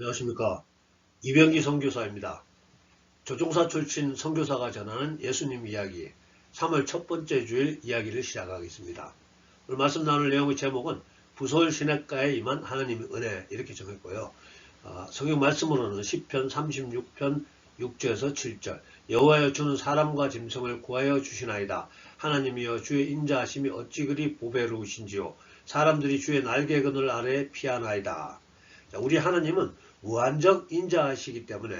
안녕하십니까. 이병기 선교사입니다. 조종사 출신 선교사가 전하는 예수님 이야기 3월 첫 번째 주일 이야기를 시작하겠습니다. 오늘 말씀 나눌 내용의 제목은 부서울 시냇가에 임한 하나님의 은혜 이렇게 정했고요. 아, 성경 말씀으로는 10편 36편 6절에서 7절 여호와여 주는 사람과 짐승을 구하여 주시나이다. 하나님이여 주의 인자하심이 어찌 그리 보배로우신지요. 사람들이 주의 날개 그늘 아래에 피하나이다. 자, 우리 하나님은 무한적 인자하시기 때문에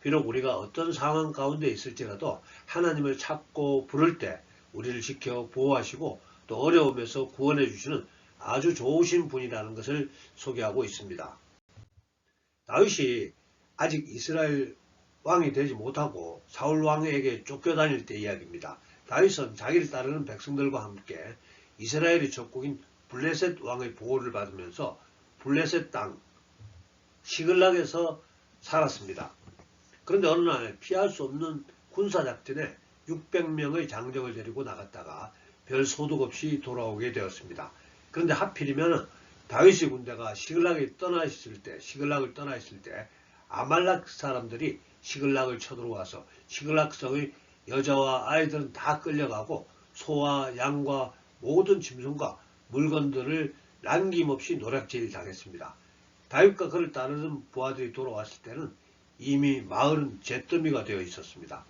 비록 우리가 어떤 상황 가운데 있을지라도 하나님을 찾고 부를 때 우리를 지켜 보호하시고 또 어려움에서 구원해 주시는 아주 좋으신 분이라는 것을 소개하고 있습니다. 다윗이 아직 이스라엘 왕이 되지 못하고 사울 왕에게 쫓겨다닐 때 이야기입니다. 다윗은 자기를 따르는 백성들과 함께 이스라엘의 적국인 블레셋 왕의 보호를 받으면서 블레셋 땅 시글락에서 살았습니다. 그런데 어느 날 피할 수 없는 군사작전에 600명의 장정을 데리고 나갔다가 별 소득 없이 돌아오게 되었습니다. 그런데 하필이면 다윗의 군대가 시글락에 떠나 있을 때, 시글락을 떠나 있을 때 아말락 사람들이 시글락을 쳐들어와서 시글락 성의 여자와 아이들은 다 끌려가고 소와 양과 모든 짐승과 물건들을 남김없이 노략질 당했습니다. 다윗과 그를 따르는 부하들이 돌아왔을 때는 이미 마을은 잿더미가 되어 있었습니다.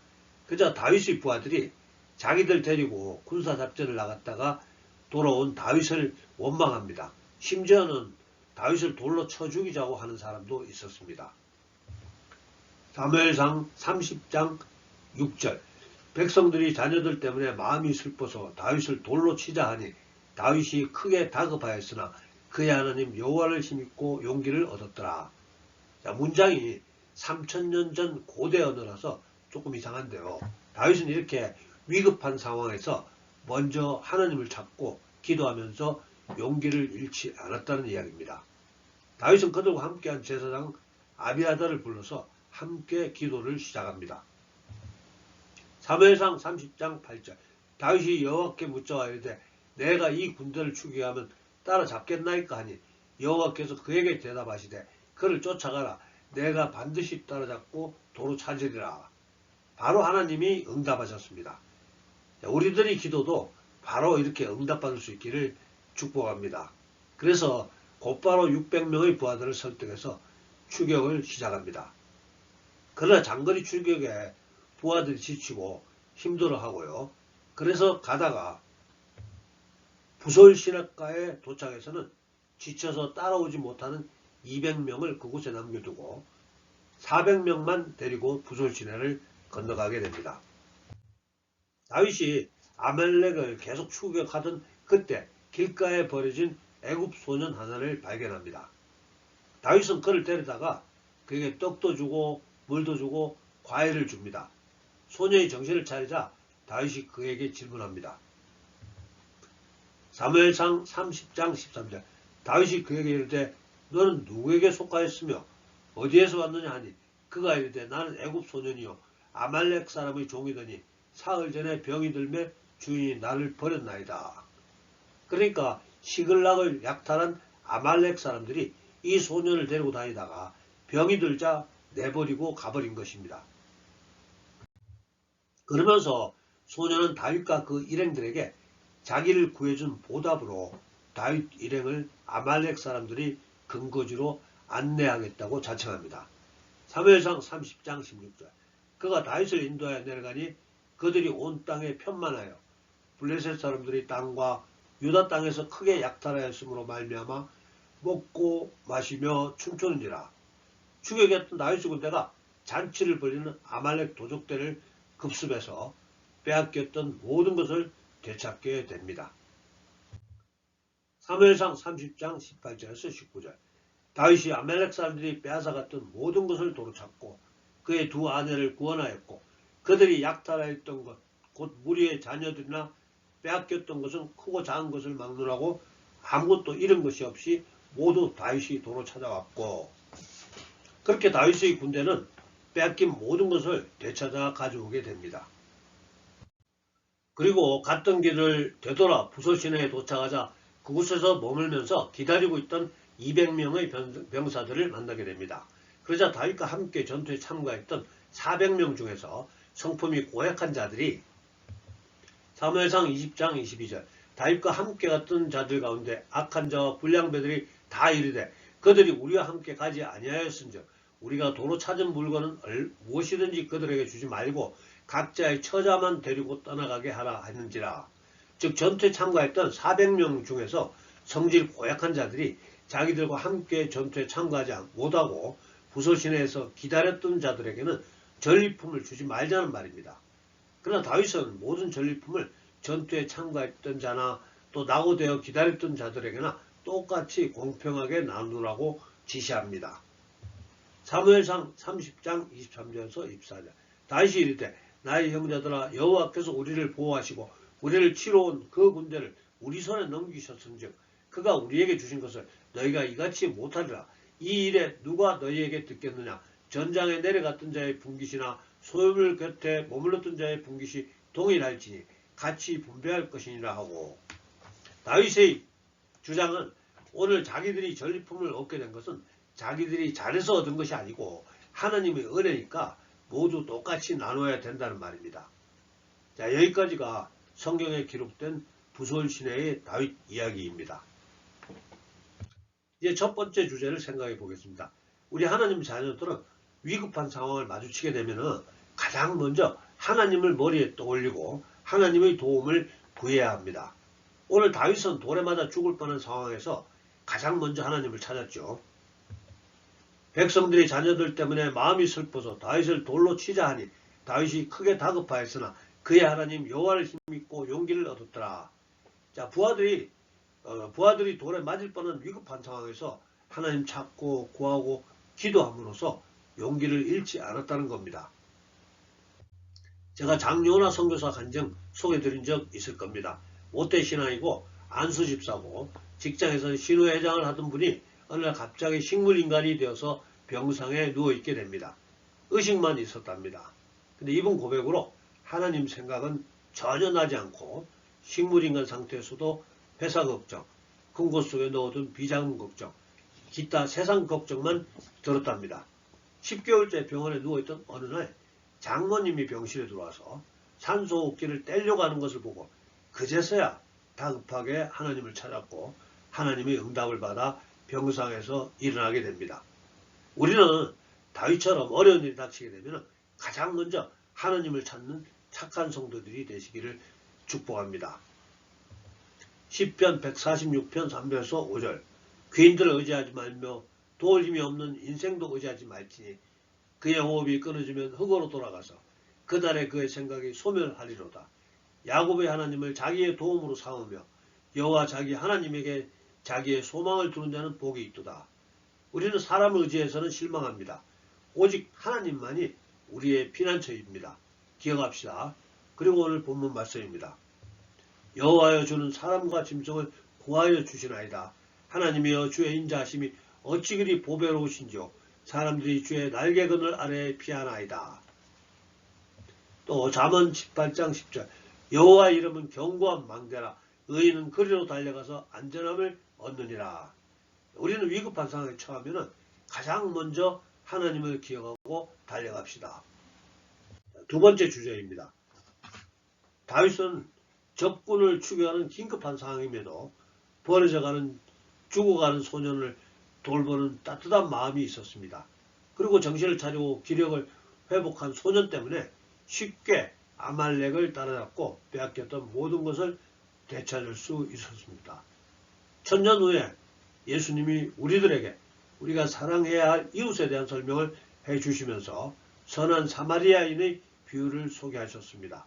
그저 다윗의 부하들이 자기들 데리고 군사작전을 나갔다가 돌아온 다윗을 원망합니다. 심지어는 다윗을 돌로 쳐 죽이자고 하는 사람도 있었습니다. 사무엘상 30장 6절 백성들이 자녀들 때문에 마음이 슬퍼서 다윗을 돌로 치자 하니 다윗이 크게 다급하였으나 그의 하나님 여호와를 힘입고 용기를 얻었더라. 자, 문장이 3천년 전 고대 언어라서 조금 이상한데요. 다윗은 이렇게 위급한 상황에서 먼저 하나님을 찾고 기도하면서 용기를 잃지 않았다는 이야기입니다. 다윗은 그들과 함께한 제사장 아비아다를 불러서 함께 기도를 시작합니다. 사무엘상 30장 8절 다윗이 여호와께 묻자와 이르되 내가 이 군대를 추격하면 따라잡겠나이까 하니 여호와께서 그에게 대답하시되 그를 쫓아가라 내가 반드시 따라잡고 도로 찾으리라 바로 하나님이 응답하셨습니다. 우리들의 기도도 바로 이렇게 응답받을 수 있기를 축복합니다. 그래서 곧바로 600명의 부하들을 설득해서 추격을 시작합니다. 그러나 장거리 출격에 부하들이 지치고 힘들어하고요. 그래서 가다가 부솔 시냇가에 도착해서는 지쳐서 따라오지 못하는 200명을 그곳에 남겨두고 400명만 데리고 부솔 시내를 건너가게 됩니다. 다윗이 아멜렉을 계속 추격하던 그때 길가에 버려진 애굽 소년 하나를 발견합니다. 다윗은 그를 데리다가 그에게 떡도 주고 물도 주고 과일을 줍니다. 소년이 정신을 차리자 다윗이 그에게 질문합니다. 사무엘상 30장 13절 다윗이 그에게 이르되 너는 누구에게 속하였으며 어디에서 왔느냐 하니 그가 이르되 나는 애굽 소년이요 아말렉 사람의 종이더니 사흘 전에 병이 들매 주인이 나를 버렸나이다. 그러니까 시글락을 약탈한 아말렉 사람들이 이 소년을 데리고 다니다가 병이 들자 내버리고 가버린 것입니다. 그러면서 소년은 다윗과 그 일행들에게 자기를 구해준 보답으로 다윗 일행을 아말렉 사람들이 근거지로 안내하겠다고 자청합니다. 3회상 30장 16절 그가 다윗을 인도하여 내려가니 그들이 온 땅에 편만하여 블레셋 사람들이 땅과 유다 땅에서 크게 약탈하였으므로 말미암아 먹고 마시며 춤추는지라 추격했던 다윗의 군대가 잔치를 벌이는 아말렉 도적대를 급습해서 빼앗겼던 모든 것을 되찾게 됩니다. 3회상 30장 18절에서 19절 다윗이 아멜렉 사람들이 빼앗아갔던 모든 것을 도로찾고 그의 두 아내를 구원하였고 그들이 약탈하였던 것, 곧 무리의 자녀들이나 빼앗겼던 것은 크고 작은 것을 막론하고 아무것도 잃은 것이 없이 모두 다윗이 도로 찾아왔고 그렇게 다윗의 군대는 빼앗긴 모든 것을 되찾아 가져오게 됩니다. 그리고 갔던 길을 되돌아 부서 시내에 도착하자 그곳에서 머물면서 기다리고 있던 200명의 병사들을 만나게 됩니다. 그러자 다윗과 함께 전투에 참가했던 400명 중에서 성품이 고약한 자들이 사무엘상 20장 22절 다윗과 함께 갔던 자들 가운데 악한 자와 불량배들이 다 이르되 그들이 우리와 함께 가지 아니하였은즉 우리가 도로 찾은 물건은 얼- 무엇이든지 그들에게 주지 말고 각자의 처자만 데리고 떠나가게 하라 하는지라 즉 전투에 참가했던 400명 중에서 성질 고약한 자들이 자기들과 함께 전투에 참가하지 못하고 부서 시내에서 기다렸던 자들에게는 전리품을 주지 말자는 말입니다. 그러나 다윗은 모든 전리품을 전투에 참가했던 자나 또 낙오되어 기다렸던 자들에게나 똑같이 공평하게 나누라고 지시합니다. 사무엘상 30장 23절에서 24절 다윗이 이르되 나의 형제들아 여호와께서 우리를 보호하시고 우리를 치러 온 그 군대를 우리 손에 넘기셨은즉 그가 우리에게 주신 것을 너희가 이같이 못하리라. 이 일에 누가 너희에게 듣겠느냐? 전장에 내려갔던 자의 분깃이나 소유물 곁에 머물렀던 자의 분깃이 동일할지니 같이 분배할 것이니라 하고. 다윗의 주장은 오늘 자기들이 전리품을 얻게 된 것은 자기들이 잘해서 얻은 것이 아니고 하나님의 은혜니까 모두 똑같이 나눠야 된다는 말입니다. 자 여기까지가 성경에 기록된 부솔 시내의 다윗 이야기입니다. 이제 첫 번째 주제를 생각해 보겠습니다. 우리 하나님 자녀들은 위급한 상황을 마주치게 되면 가장 먼저 하나님을 머리에 떠올리고 하나님의 도움을 구해야 합니다. 오늘 다윗은 돌에 맞아 죽을 뻔한 상황에서 가장 먼저 하나님을 찾았죠. 백성들이 자녀들 때문에 마음이 슬퍼서 다윗을 돌로 치자 하니 다윗이 크게 다급하였으나 그의 하나님 여호와를 힘입고 용기를 얻었더라. 자 부하들이 어, 부하들이 돌에 맞을 뻔한 위급한 상황에서 하나님 찾고 구하고 기도함으로써 용기를 잃지 않았다는 겁니다. 제가 장요나 선교사 간증 소개드린 적 있을 겁니다. 모태 신앙이고 안수 집사고 직장에서 신우회장을 하던 분이 어느 날 갑자기 식물인간이 되어서 병상에 누워있게 됩니다. 의식만 있었답니다. 근데 이분 고백으로 하나님 생각은 전혀 나지 않고 식물인간 상태에서도 회사 걱정, 큰곳 속에 넣어둔 비자금 걱정, 기타 세상 걱정만 들었답니다. 10개월째 병원에 누워있던 어느 날 장모님이 병실에 들어와서 산소호흡기를 떼려고 하는 것을 보고 그제서야 다급하게 하나님을 찾았고 하나님의 응답을 받아 병상에서 일어나게 됩니다. 우리는 다윗처럼 어려운 일이 닥치게 되면 가장 먼저 하나님을 찾는 착한 성도들이 되시기를 축복합니다. 10편 146편 3배서 5절 귀인들을 의지하지 말며 도울 힘이 없는 인생도 의지하지 말지니 그의 호흡이 끊어지면 흙으로 돌아가서 그날에 그의 생각이 소멸하리로다. 야곱의 하나님을 자기의 도움으로 삼으며 여호와 자기 하나님에게 자기의 소망을 두는 자는 복이 있도다. 우리는 사람을 의지해서는 실망합니다. 오직 하나님만이 우리의 피난처입니다. 기억합시다. 그리고 오늘 본문 말씀입니다. 여호와여 주는 사람과 짐승을 구하여 주시나이다. 하나님이여 주의 인자하심이 어찌 그리 보배로우신지요. 사람들이 주의 날개 그늘 아래에 피하나이다. 또 잠언 18장 10절 여호와 이름은 견고한 망대라 의인은 그리로 달려가서 안전함을 얻느니라. 우리는 위급한 상황에 처하면 가장 먼저 하나님을 기억하고 달려갑시다. 두 번째 주제입니다. 다윗은 적군을 추격하는 긴급한 상황임에도 버려져가는 죽어가는 소년을 돌보는 따뜻한 마음이 있었습니다. 그리고 정신을 차리고 기력을 회복한 소년 때문에 쉽게 아말렉을 따라잡고 빼앗겼던 모든 것을 되찾을 수 있었습니다. 천년 후에 예수님이 우리들에게 우리가 사랑해야 할 이웃에 대한 설명을 해 주시면서 선한 사마리아인의 비유를 소개하셨습니다.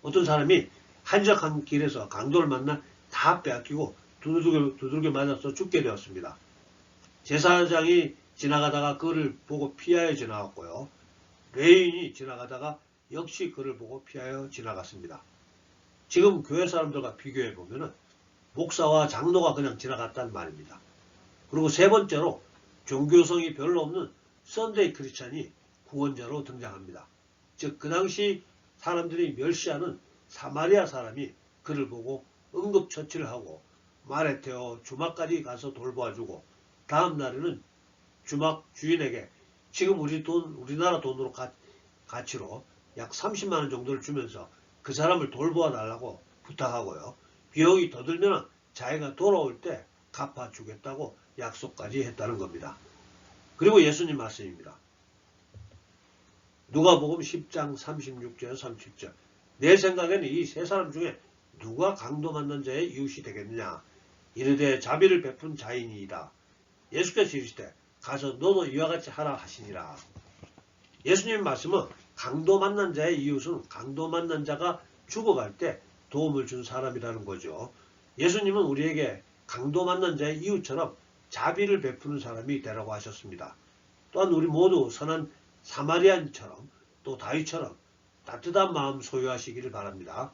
어떤 사람이 한적한 길에서 강도를 만나 다 빼앗기고 두들겨, 두들겨 맞아서 죽게 되었습니다. 제사장이 지나가다가 그를 보고 피하여 지나갔고요. 레인이 지나가다가 역시 그를 보고 피하여 지나갔습니다. 지금 교회 사람들과 비교해 보면 목사와 장로가 그냥 지나갔단 말입니다. 그리고 세 번째로 종교성이 별로 없는 썬데이 크리스찬이 구원자로 등장합니다. 즉 그 당시 사람들이 멸시하는 사마리아 사람이 그를 보고 응급처치를 하고 말에 태워 주막까지 가서 돌봐주고 다음 날에는 주막 주인에게 지금 우리 돈 우리나라 돈으로 가, 가치로 약 30만 원 정도를 주면서 그 사람을 돌보아 달라고 부탁하고요. 비용이 더 들면 자기가 돌아올 때 갚아주겠다고 약속까지 했다는 겁니다. 그리고 예수님 말씀입니다. 누가복음 10장 36절 37절 내 생각에는 이 세 사람 중에 누가 강도 만난 자의 이웃이 되겠느냐 이르되 자비를 베푼 자인이다. 예수께서 이르시되 가서 너도 이와 같이 하라 하시니라. 예수님 말씀은 강도 만난 자의 이웃은 강도 만난 자가 죽어갈 때 도움을 준 사람이라는 거죠. 예수님은 우리에게 강도 만난 자의 이웃처럼 자비를 베푸는 사람이 되라고 하셨습니다. 또한 우리 모두 선한 사마리안처럼 또 다윗처럼 따뜻한 마음 소유하시기를 바랍니다.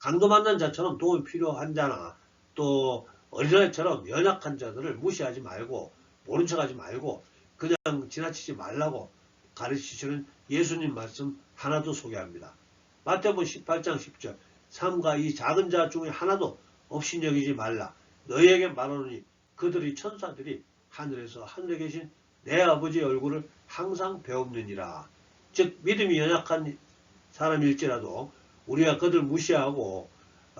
강도 만난 자처럼 도움이 필요한 자나 또 어린아이처럼 연약한 자들을 무시하지 말고 모른 척하지 말고 그냥 지나치지 말라고 가르치시는 예수님 말씀 하나도 소개합니다. 마태복음 18장 10절. 삼가 이 작은 자 중에 하나도 없이 여기지 말라. 너희에게 말하노니 그들이 천사들이 하늘에서 하늘에 계신 내 아버지의 얼굴을 항상 배웁느니라. 즉 믿음이 연약한 사람일지라도 우리가 그들 무시하고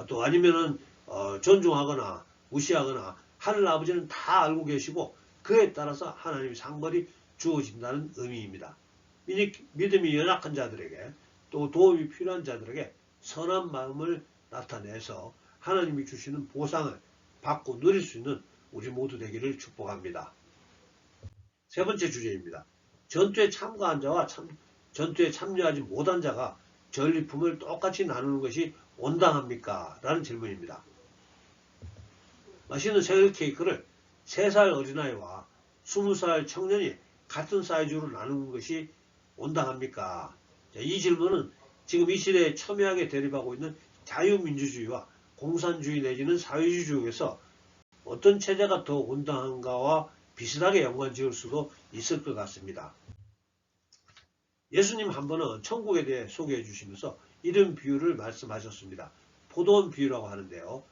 또 아니면은 어, 존중하거나 무시하거나 하늘 아버지는 다 알고 계시고 그에 따라서 하나님의 상벌이 주어진다는 의미입니다. 믿- 믿음이 연약한 자들에게 또 도움이 필요한 자들에게 선한 마음을 나타내서 하나님이 주시는 보상을 받고 누릴 수 있는 우리 모두 되기를 축복합니다. 세 번째 주제입니다. 전투에 참가한 자와 참- 전투에 참여하지 못한 자가 전리품을 똑같이 나누는 것이 온당합니까? 라는 질문입니다. 맛있는 생일 케이크를 3살 어린아이와 20살 청년이 같은 사이즈로 나누는 것이 온당합니까? 자, 이 질문은 지금 이 시대에 첨예하게 대립하고 있는 자유민주주의와 공산주의 내지는 사회주의에서 어떤 체제가 더 온당한가와 비슷하게 연관 지을 수도 있을 것 같습니다. 예수님 한 번은 천국에 대해 소개해 주시면서 이런 비유를 말씀하셨습니다. 포도원 비유라고 하는데요.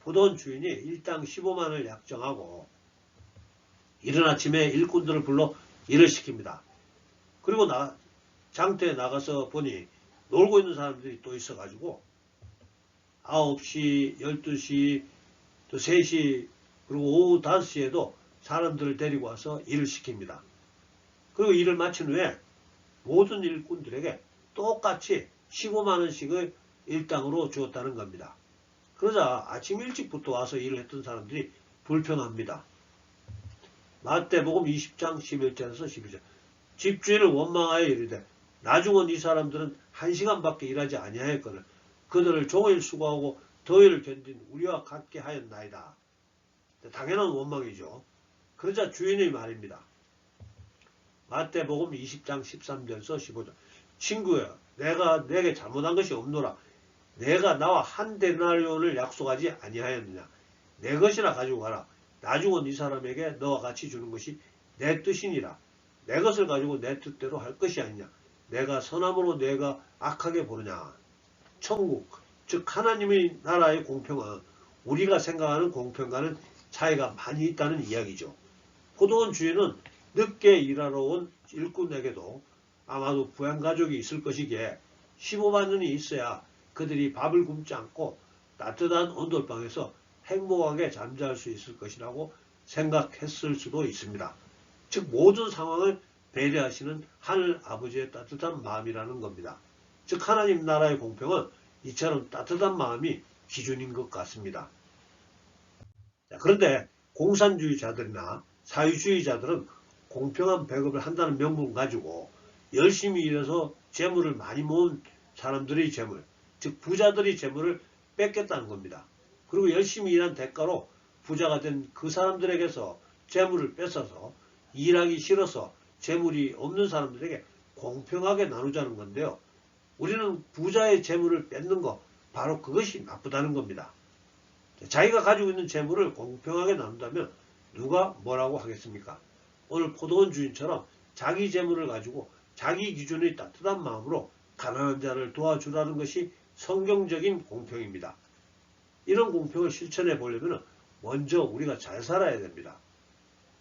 포도원 주인이 일당 15만을 약정하고 이른 아침에 일꾼들을 불러 일을 시킵니다. 그리고 나, 장터에 나가서 보니 놀고 있는 사람들이 또 있어가지고 9시, 12시, 또 3시, 그리고 오후 5시에도 사람들을 데리고 와서 일을 시킵니다. 그리고 일을 마친 후에 모든 일꾼들에게 똑같이 15만원씩을 일당으로 주었다는 겁니다. 그러자 아침 일찍부터 와서 일을 했던 사람들이 불평합니다. 마태복음 20장 11절에서 12절 집주인을 원망하여 이르되 나중은 이 사람들은 한 시간밖에 일하지 아니하였거늘 그들을 종일 수고하고 더위를 견딘 우리와 같게 하였나이다. 당연한 원망이죠. 그러자 주인의 말입니다. 마태복음 20장 13절에서 15절 친구야 내가 내게 잘못한 것이 없노라 내가 나와 한 데나리온을 약속하지 아니하였느냐 내 것이나 가지고 가라 나중은 이 사람에게 너와 같이 주는 것이 내 뜻이니라 내 것을 가지고 내 뜻대로 할 것이 아니냐 내가 선함으로 내가 악하게 보느냐 천국 즉 하나님의 나라의 공평은 우리가 생각하는 공평과는 차이가 많이 있다는 이야기죠 포도원 주인은 늦게 일하러 온 일꾼에게도 아마도 부양가족이 있을 것이기에 15만 원이 있어야 그들이 밥을 굶지 않고 따뜻한 온돌방에서 행복하게 잠잘 수 있을 것이라고 생각했을 수도 있습니다. 즉 모든 상황을 배려하시는 하늘 아버지의 따뜻한 마음이라는 겁니다. 즉 하나님 나라의 공평은 이처럼 따뜻한 마음이 기준인 것 같습니다. 자, 그런데 공산주의자들이나 사회주의자들은 공평한 배급을 한다는 명분 가지고 열심히 일해서 재물을 많이 모은 사람들의 재물, 즉 부자들의 재물을 뺏겠다는 겁니다. 그리고 열심히 일한 대가로 부자가 된 그 사람들에게서 재물을 뺏어서 일하기 싫어서 재물이 없는 사람들에게 공평하게 나누자는 건데요. 우리는 부자의 재물을 뺏는 거 바로 그것이 나쁘다는 겁니다. 자기가 가지고 있는 재물을 공평하게 나눈다면 누가 뭐라고 하겠습니까? 오늘 포도원 주인처럼 자기 재물을 가지고 자기 기준의 따뜻한 마음으로 가난한 자를 도와주라는 것이 성경적인 공평입니다. 이런 공평을 실천해 보려면 먼저 우리가 잘 살아야 됩니다.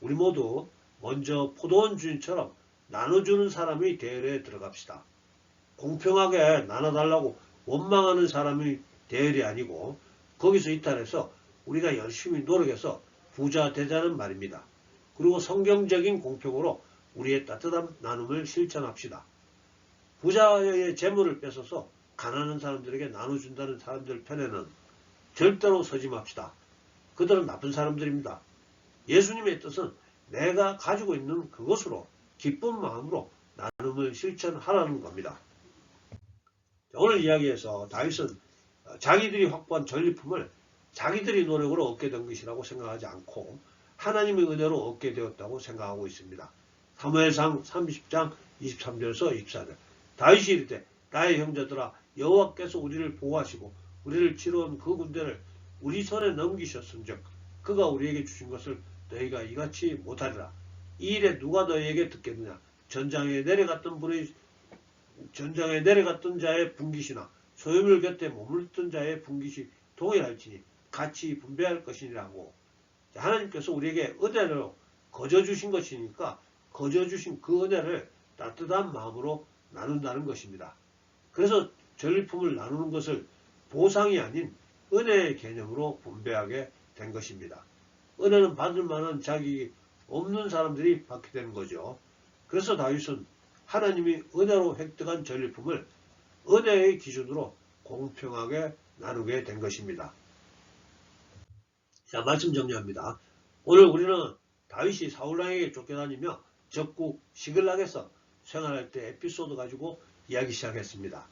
우리 모두 먼저 포도원 주인처럼 나눠주는 사람의 대열에 들어갑시다. 공평하게 나눠달라고 원망하는 사람의 대열이 아니고 거기서 이탈해서 우리가 열심히 노력해서 부자 되자는 말입니다. 그리고 성경적인 공평으로 우리의 따뜻한 나눔을 실천합시다. 부자의 재물을 뺏어서 가난한 사람들에게 나눠준다는 사람들 편에는 절대로 서지 맙시다. 그들은 나쁜 사람들입니다. 예수님의 뜻은 내가 가지고 있는 그것으로 기쁜 마음으로 나눔을 실천하라는 겁니다. 오늘 이야기에서 다윗은 자기들이 확보한 전리품을 자기들이 노력으로 얻게 된 것이라고 생각하지 않고 하나님의 은혜로 얻게 되었다고 생각하고 있습니다. 사무엘상 30장 23절에서 24절 다윗이 이르되 나의 형제들아 여호와께서 우리를 보호하시고 우리를 치러온 그 군대를 우리 손에 넘기셨은즉 그가 우리에게 주신 것을 너희가 이같이 못하리라. 이 일에 누가 너희에게 듣겠느냐? 전장에 내려갔던 분의 전장에 내려갔던 자의 분깃이나 소유물 곁에 머물렀던 자의 분깃이 동일할지니 같이 분배할 것이니라고. 하나님께서 우리에게 은혜를 거저 주신 것이니까 거저 주신 그 은혜를 따뜻한 마음으로 나눈다는 것입니다. 그래서 전리품을 나누는 것을 보상이 아닌 은혜의 개념으로 분배하게 된 것입니다. 은혜는 받을 만한 자격이 없는 사람들이 받게 되는 거죠. 그래서 다윗은 하나님이 은혜로 획득한 전리품을 은혜의 기준으로 공평하게 나누게 된 것입니다. 자, 말씀 정리합니다. 오늘 우리는 다윗이 사울왕에게 쫓겨다니며 적국 시글락에서 생활할 때 에피소드 가지고 이야기 시작했습니다.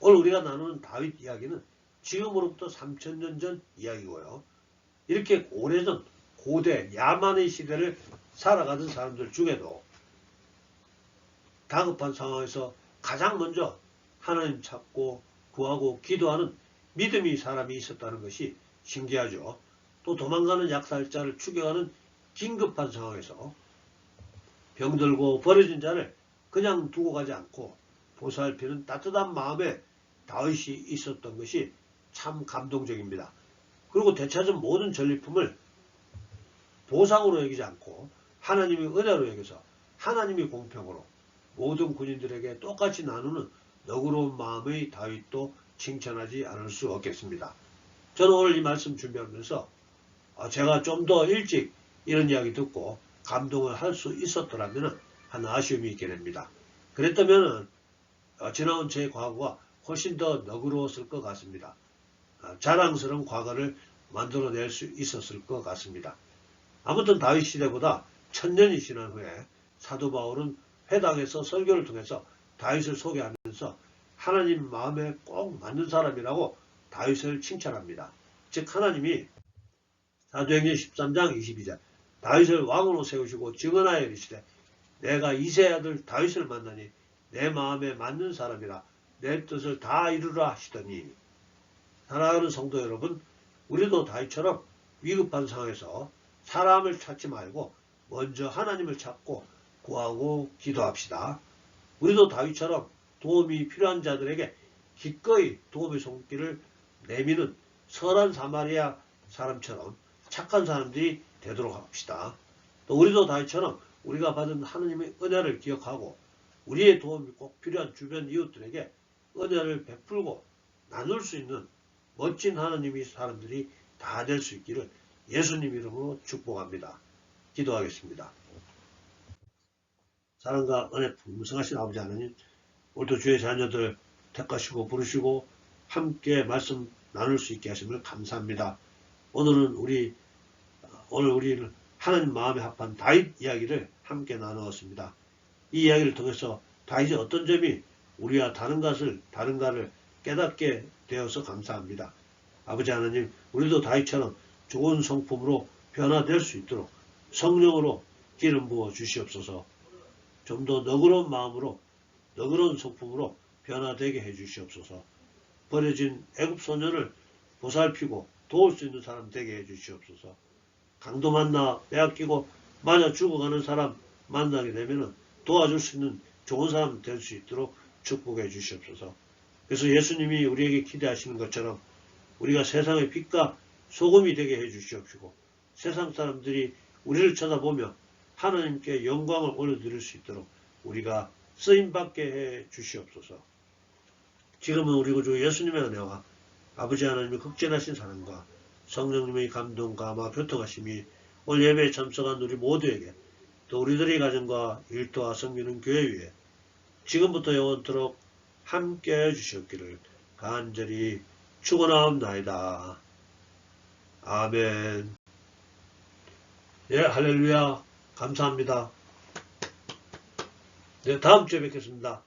오늘 우리가 나누는 다윗 이야기는 지금으로부터 3천년 전 이야기고요. 이렇게 오래전 고대 야만의 시대를 살아가던 사람들 중에도 다급한 상황에서 가장 먼저 하나님 찾고 구하고 기도하는 믿음이 사람이 있었다는 것이 신기하죠. 또 도망가는 약살자를 추격하는 긴급한 상황에서 병들고 버려진 자를 그냥 두고 가지 않고 보살피는 따뜻한 마음에 다윗이 있었던 것이 참 감동적입니다. 그리고 되찾은 모든 전리품을 보상으로 여기지 않고 하나님의 은혜로 여겨서 하나님의 공평으로 모든 군인들에게 똑같이 나누는 너그러운 마음의 다윗도 칭찬하지 않을 수 없겠습니다. 저는 오늘 이 말씀 준비하면서 아, 제가 좀 더 일찍 이런 이야기 듣고 감동을 할 수 있었더라면 하는 아쉬움이 있게 됩니다. 그랬다면 지나온 제 과거가 훨씬 더 너그러웠을 것 같습니다. 아, 자랑스러운 과거를 만들어낼 수 있었을 것 같습니다. 아무튼 다윗 시대보다 천년이 지난 후에 사도 바울은 회당에서 설교를 통해서 다윗을 소개하면서 하나님 마음에 꼭 맞는 사람이라고 다윗을 칭찬합니다. 즉 하나님이 사도행전 13장 22절 다윗을 왕으로 세우시고 증언하여 이르시되 내가 이세 아들 다윗을 만나니 내 마음에 맞는 사람이라 내 뜻을 다 이루라 하시더니 사랑하는 성도 여러분 우리도 다윗처럼 위급한 상황에서 사람을 찾지 말고 먼저 하나님을 찾고 구하고 기도합시다. 우리도 다윗처럼 도움이 필요한 자들에게 기꺼이 도움의 손길을 내미는 선한 사마리아 사람처럼 착한 사람들이 되도록 합시다. 또 우리도 다윗처럼 우리가 받은 하나님의 은혜를 기억하고 우리의 도움이 꼭 필요한 주변 이웃들에게 은혜를 베풀고 나눌 수 있는 멋진 하나님의 사람들이 다 될 수 있기를 예수님 이름으로 축복합니다. 기도하겠습니다. 사랑과 은혜 풍성하신 아버지 하나님 오늘도 주의 자녀들 택하시고 부르시고 함께 말씀 나눌 수 있게 하심을 감사합니다. 오늘은 우리 오늘 우리는 하나님 마음에 합한 다윗 이야기를 함께 나누었습니다. 이 이야기를 통해서 다윗의 어떤 점이 우리와 다른 것을 다른가를 깨닫게 되어서 감사합니다. 아버지 하나님, 우리도 다윗처럼 좋은 성품으로 변화될 수 있도록 성령으로 기름 부어 주시옵소서. 좀 더 너그러운 마음으로 너그러운 성품으로 변화되게 해 주시옵소서. 버려진 애굽 소년을 보살피고 도울 수 있는 사람 되게 해 주시옵소서. 강도 만나 빼앗기고 마저 죽어가는 사람 만나게 되면 도와줄 수 있는 좋은 사람 될 수 있도록 축복해 주시옵소서. 그래서 예수님이 우리에게 기대하시는 것처럼 우리가 세상의 빛과 소금이 되게 해 주시옵시고 세상 사람들이 우리를 쳐다보며 하나님께 영광을 올려드릴 수 있도록 우리가 쓰임받게 해 주시옵소서. 지금은 우리 구주 예수님의 은혜와 아버지 하나님의 극진하신 사랑과 성령님의 감동과 아마 교통하심이 오늘 예배에 참석한 우리 모두에게 또 우리들의 가정과 일터와 섬기는 교회 위에 지금부터 영원토록 함께 해 주시옵기를 간절히 축원하옵나이다. 아멘. 예, 할렐루야. 감사합니다. 네, 다음 주에 뵙겠습니다.